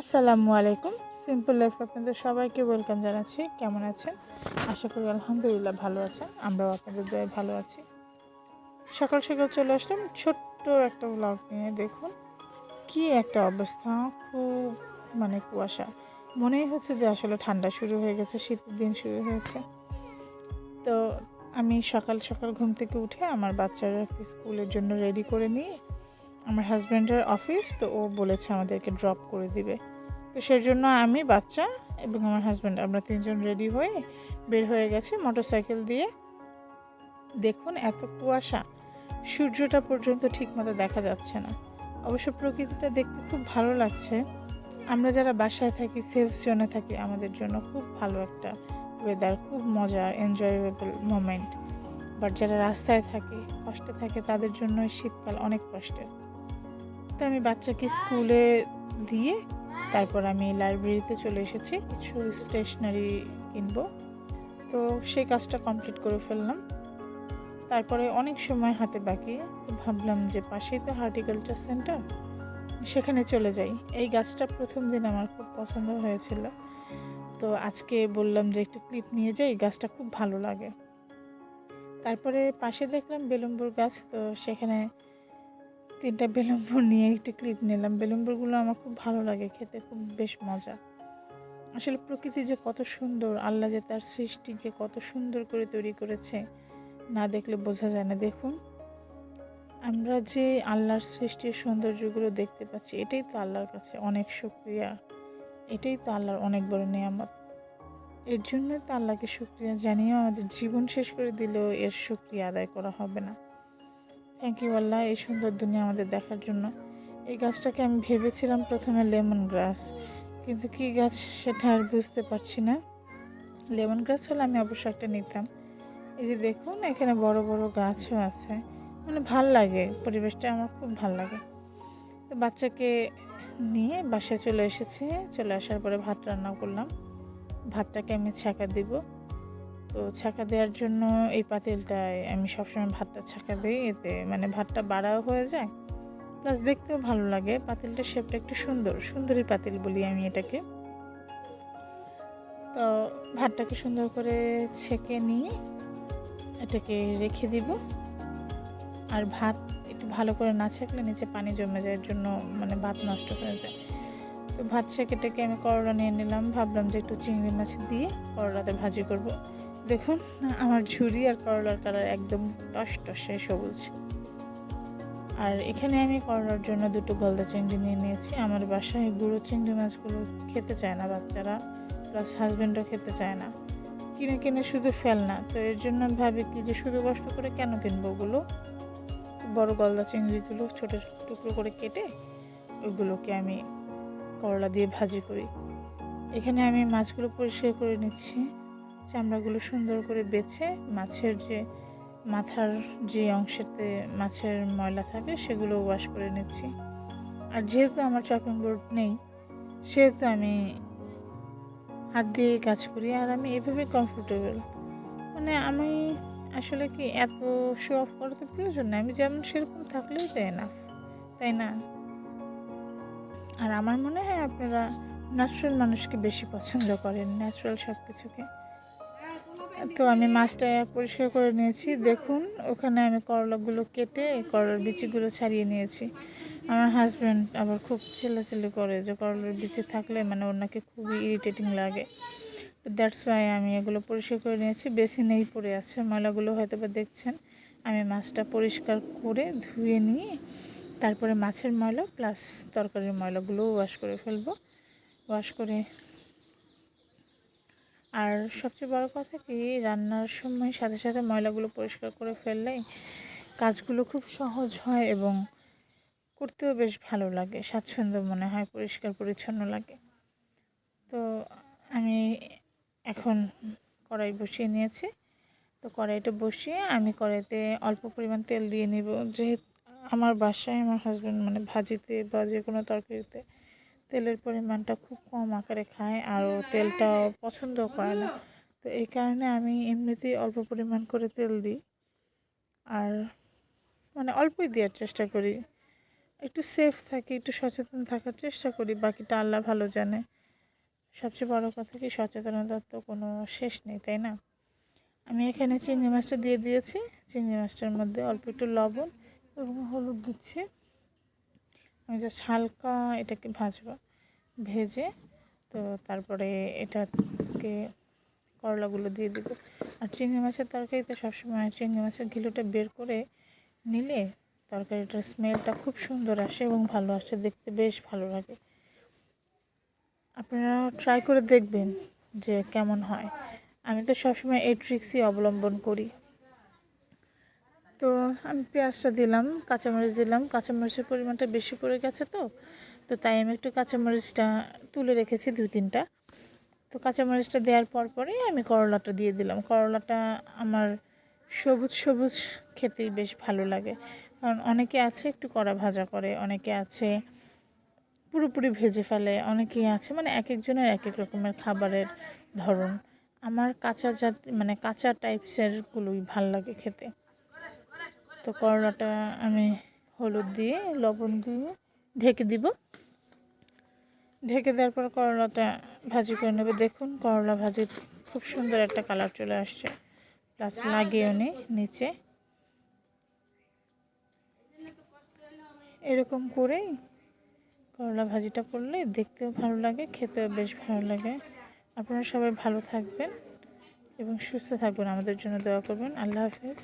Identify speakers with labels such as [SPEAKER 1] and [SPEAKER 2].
[SPEAKER 1] আসসালামু আলাইকুম। Simple life আপনাদের সবাইকে ওয়েলকাম জানাচ্ছি। কেমন আছেন? আশা করি আলহামদুলিল্লাহ ভালো আছেন। আমরাও আপনাদের দয়ে ভালো আছি। সকাল সকাল চলে আসলাম ছোট্ট একটা ব্লগ নিয়ে। দেখুন, কি একটা অবস্থা। খুব মানে কুয়াশা। মনেই হচ্ছে যে আসলে ঠান্ডা শুরু হয়ে গেছে, শীতের দিন শুরু হয়েছে। তো আমি সকাল সকাল ঘুম থেকে উঠে আমার বাচ্চারা স্কুলের জন্য রেডি করে নিয়ে আমার হাজব্যান্ডের অফিস তো ও বলেছে আমাদেরকে ড্রপ করে দিবে। তো সেই জন্য আমি বাচ্চা এবং আমার হাজব্যান্ড আমরা তিনজন রেডি হয়ে বের হয়ে গেছি মোটরসাইকেল দিয়ে। দেখুন এত কুয়াশা, সূর্যটা পর্যন্ত ঠিকমতো দেখা যাচ্ছে না। অবশ্য প্রকৃতিটা দেখতে খুব ভালো লাগছে। আমরা যারা বাসায় থাকি সেফ জোনে থাকি, আমাদের জন্য খুব ভালো একটা ওয়েদার খুব মজার এনজয়েবল মোমেন্ট বাট যারা রাস্তায় থাকে, কষ্টে থাকে, তাদের জন্য শীতকাল অনেক কষ্টের। তো আমি বাচ্চাকে স্কুলে দিয়ে তারপর আমি লাইব্রেরিতে চলে এসেছি। কিছু স্টেশনারি কিনবো। তো সেই কাজটা কমপ্লিট করে ফেললাম। তারপরে অনেক সময় হাতে বাকি। ভাবলাম যে পাশেই তো হার্টিকালচার সেন্টার সেখানে চলে যাই। এই গাছটা প্রথম দিন আমার খুব পছন্দ হয়েছিল। তো আজকে বললাম যে একটু ক্লিপ নিয়ে যাই, গাছটা খুব ভালো লাগে। তারপরে পাশে দেখলাম বেলুম্বুর গাছ। তো সেখানে তিনটা বেলুম্বুর নিয়ে একটু ক্লিপ নিলাম। বেলুম্বুরগুলো আমার খুব ভালো লাগে খেতে, খুব বেশ মজা। আসলে প্রকৃতি যে কত সুন্দর, আল্লাহ যে তার সৃষ্টিকে কত সুন্দর করে তৈরি করেছে, না দেখলে বোঝা যায় না। দেখুন, আমরা যে আল্লাহর সৃষ্টির সৌন্দর্যগুলো দেখতে পাচ্ছি, এটাই তো আল্লাহর কাছে অনেক শুক্রিয়া। এটাই তো আল্লাহর অনেক বড় নিয়ামত। এর জন্য তো আল্লাহকে শুক্রিয়া জানিয়েও আমাদের জীবন শেষ করে দিলেও এর শুক্রিয়া আদায় করা হবে না। থ্যাংক ইউ আল্লাহ, এই সুন্দর দুনিয়া আমাদের দেখার জন্য। এই গাছটাকে আমি ভেবেছিলাম প্রথমে লেমন গ্রাস, কিন্তু কি গাছ সেটা আর বুঝতে পারছি না। লেমন গ্রাস হলে আমি অবশ্য একটা নিতাম। এই যে দেখুন, এখানে বড় বড় গাছও আছে। মানে ভালো লাগে, পরিবেশটা আমার খুব ভালো লাগে। তো বাচ্চাকে নিয়ে বাসায় চলে এসেছে। চলে আসার পরে ভাত রান্না করলাম। ভাতটাকে আমি ছাঁকা দিব। তো ছাঁকা দেওয়ার জন্য এই পাতিলটায় আমি সবসময় ভাতটা ছাঁকা দিই, এতে মানে ভাতটা বাড়াও হয়ে যায়। প্লাস দেখতেও ভালো লাগে, পাতিলটার শেপটা একটু সুন্দর, সুন্দরী পাতিল বলি আমি এটাকে। তো ভাতটাকে সুন্দর করে ছেঁকে নিয়ে এটাকে রেখে দিব। আর ভাত একটু ভালো করে না ছেঁকলে নিচে পানি জমে যায় জন্য মানে ভাত নষ্ট হয়ে যায়। তো ভাত ছেঁকেটাকে আমি করলা নিয়ে নিলাম, ভাবলাম যে একটু চিংড়ি মাছ দিয়ে করলাতে ভাজি করব। দেখুন, আমার ঝুড়ি আর করলার কালার একদম টস টসে সবুজ। আর এখানে আমি করলার জন্য দুটো গলদা চিংড়ি নিয়ে নিয়েছি। আমার বাসায় গুঁড়ো চিংড়ি মাছগুলো খেতে চায় না বাচ্চারা প্লাস হাজব্যান্ডও খেতে চায় না। কিনে কিনে শুধু ফেল না, তো এর জন্য ভাবি কি যে শুধু কষ্ট করে কেন কিনবো ওগুলো? বড় গলদা চিংড়িগুলো ছোটো ছোটো টুকরো করে কেটে ওইগুলোকে আমি করলা দিয়ে ভাজি করি। এখানে আমি মাছগুলো পরিষ্কার করে নিচ্ছি। চামড়াগুলো সুন্দর করে বেছে মাছের যে মাথার যে অংশেতে মাছের ময়লা থাকে সেগুলো ওয়াশ করে নিচ্ছি। আর যেহেতু আমার চপিং বোর্ড নেই, সেহেতু আমি হাত দিয়ে কাজ করি আর আমি এভাবে কমফোর্টেবল মানে আমি আসলে কি এত শো অফ করার তো প্রয়োজন নেই, আমি যেমন সেরকম থাকলেই তো না তাই না? আর আমার মনে হয় আপনারা ন্যাচারাল মানুষকে বেশি পছন্দ করেন ন্যাচারাল সব কিছুকে তো আমি মাছটা পরিষ্কার করে নিয়েছি। দেখুন, ওখানে আমি করলাগুলো কেটে করলার বিচিগুলো ছাড়িয়ে নিয়েছি। আমার হাজব্যান্ড আবার খুব ছেলেছেলে করে যে করলার বিচি থাকলে মানে ওর নাকি খুবই ইরিটেটিং লাগে। তো দ্যাটস ওয়াই আমি এগুলো পরিষ্কার করে নিয়েছি। বেশি নেই পড়ে আছে। ময়লাগুলো হয়তো বা দেখছেন। আমি মাছটা পরিষ্কার করে ধুয়ে নিয়ে তারপরে মাছের ময়লা প্লাস তরকারির ময়লাগুলোও ওয়াশ করে ফেলব। ওয়াশ করে আর সবচেয়ে বড় কথা কি, রান্নার সময় সাথে সাথে ময়লাগুলো পরিষ্কার করে ফেললে কাজগুলো খুব সহজ হয় এবং করতেও বেশ ভালো লাগে, স্বাচ্ছন্দ্য মনে হয়, পরিষ্কার পরিচ্ছন্ন লাগে। তো আমি এখন কড়াই বসিয়ে নিয়েছি। তো কড়াইটা বসিয়ে আমি কড়াইতে অল্প পরিমাণ তেল দিয়ে নিব। যেহেতু আমার বাসায় আমার হাজব্যান্ড মানে ভাজিতে বা যে কোনো তরকারিতে তেলের পরিমাণটা খুব কম আকারে খায় আর ও তেলটা পছন্দও করে না। তো এই কারণে আমি এমনিতেই অল্প পরিমাণ করে তেল দিই। আর মানে অল্পই দেওয়ার চেষ্টা করি। একটু সেফ থাকি, একটু সচেতন থাকার চেষ্টা করি, বাকিটা আল্লাহ ভালো জানে। সবচেয়ে বড় কথা কি, সচেতনতার তো কোনো শেষ নেই, তাই না? আমি এখানে চিংড়ি মাছটা দিয়ে দিয়েছি। চিংড়ি মাছটার মধ্যে অল্প একটু লবণ এবং হলুদ দিচ্ছি। আমি জাস্ট হালকা এটাকে ভাজবো, ভেজে তো তারপরে এটাকে করলাগুলো দিয়ে দেবো। আর চিংড়ি মাছের তরকারিতে সবসময় চিংড়ি মাছের ঘিলুটা বের করে নিলে তরকারিটার স্মেলটা খুব সুন্দর আসে এবং ভালো আসে, দেখতে বেশ ভালো লাগে। আপনারা ট্রাই করে দেখবেন যে কেমন হয়। আমি তো সবসময় এই ট্রিক্সই অবলম্বন করি। তো আমি পেঁয়াজটা দিলাম, কাঁচামরিচ দিলাম। কাঁচামরিচের পরিমাণটা বেশি পড়ে গেছে তো তো তাই আমি একটু কাঁচামরিচটা তুলে রেখেছি দু তিনটা। তো কাঁচামরিচটা দেওয়ার পর পরেই আমি করলাটা দিয়ে দিলাম। করলাটা আমার সবুজ সবুজ খেতেই বেশ ভালো লাগে। কারণ অনেকে আছে একটু কড়া ভাজা করে, অনেকে আছে পুরোপুরি ভেজে ফেলে, অনেকেই আছে মানে এক একজনের এক এক রকমের খাবারের ধরন। আমার কাঁচা জাত মানে কাঁচা টাইপসেরগুলোই ভালো লাগে খেতে। তো করলাটা আমি হলুদ দিয়ে, লবণ দিয়ে ঢেকে দিব। ঢেকে দেওয়ার পর করলাটা ভাজি করে নেবে। দেখুন, করলা ভাজি খুব সুন্দর একটা কালার চলে আসছে। প্লাস লাগিয়েও নি নিচে। এরকম করেই করলা ভাজিটা করলে দেখতেও ভালো লাগে, খেতেও বেশ ভালো লাগে। আপনারা সবাই ভালো থাকবেন এবং সুস্থ থাকবেন। আমাদের জন্য দোয়া করবেন। আল্লাহ হাফেজ।